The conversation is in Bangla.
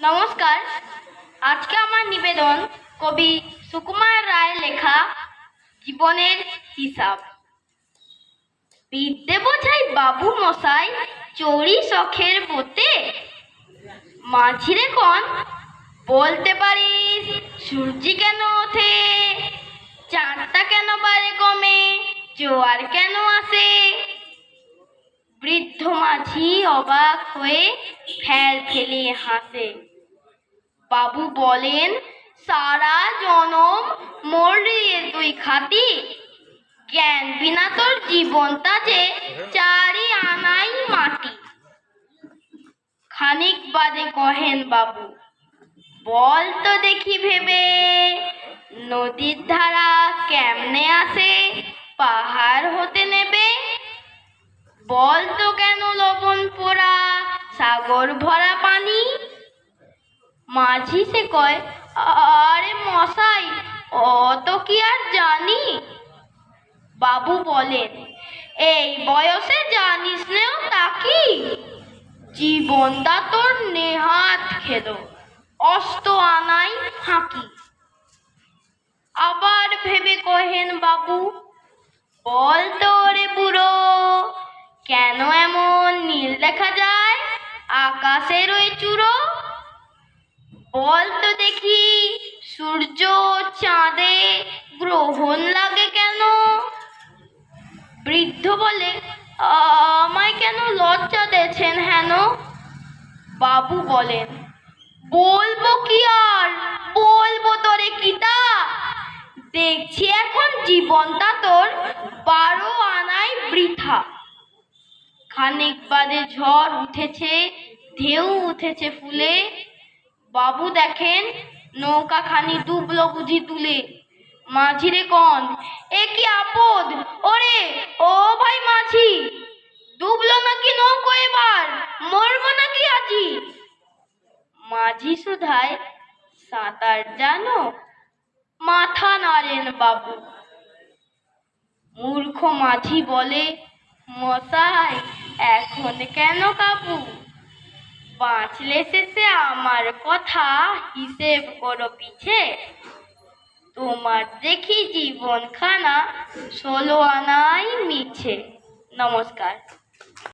নমস্কার। আজকে আমার নিবেদন কবি সুকুমার রায় লেখা জীবনের হিসাব। বিদ্যে বোঝাই বাবু মশাই চড়ি শখের বোতে। মাঝিরে কন, বলতে পারিস সূর্যি কেন ওঠে? চাঁদটা কেন বারে কমে? জোয়ার কেন আসে? মাঝি অবাক হয়ে ফেল ফেলে হাসে। বাবু বলেন, সারা জনম মরিয়ে তুই খাতি। জ্ঞান বিনা তোর জীবনটা যে চারি আনাই মাটি। খানিক বাদে কহেন বাবু, বল তো দেখি ভেবে, নদীর ধারা কেমনে আসে? পাহাড় হতে নেবে? বল তো লবণ পোড়া, সাগর ভরা পানি। মাঝি সে কয়, আরে মশাই, অত কি আর জানি? বাবু বলেন, এই বয়সে জানিস নেও তাকি জীবনটা তোর নেহাত খেলো, অস্ত আনাই ফাঁকি। আবার ভেবে কহেন বাবু, বল তো রে বুড়ো, কেন এমন দেখা যায়, আকাশের ওই চূড়ো। বল তো দেখি, সূর্য চাঁদে গ্রহণ লাগে কেন? বৃদ্ধ বলে, আমায় কেন লজ্জা দিয়েছেন হেন? বাবু বলেন, বলব কি আর? বলব তোরে কিতা? দেখছি এখন জীবনটা তোর বারো আনাই বৃথা। খানিক বাদে ঝড় উঠেছে, ঢেউ উঠেছে ফুলে। বাবু দেখেন নৌকা খানি ডুবলো বুঝি তুলে। মাঝিরে কন, এ কি আপদ? ওরে, ও ভাই মাঝি ডুবলো নাকি নৌকো এবার? মরবো নাকি আজি? মাঝি সুধায়, সাঁতার জানো? মাথা নাড়েন বাবু। মূর্খ মাঝি বলে, মশাই এখন কেন কাবু? বাঁচলে শেষে আমার কথা হিসেব করো পিছে। তোমার দেখি জীবনখানা ষোলো আনাই মিছে। নমস্কার।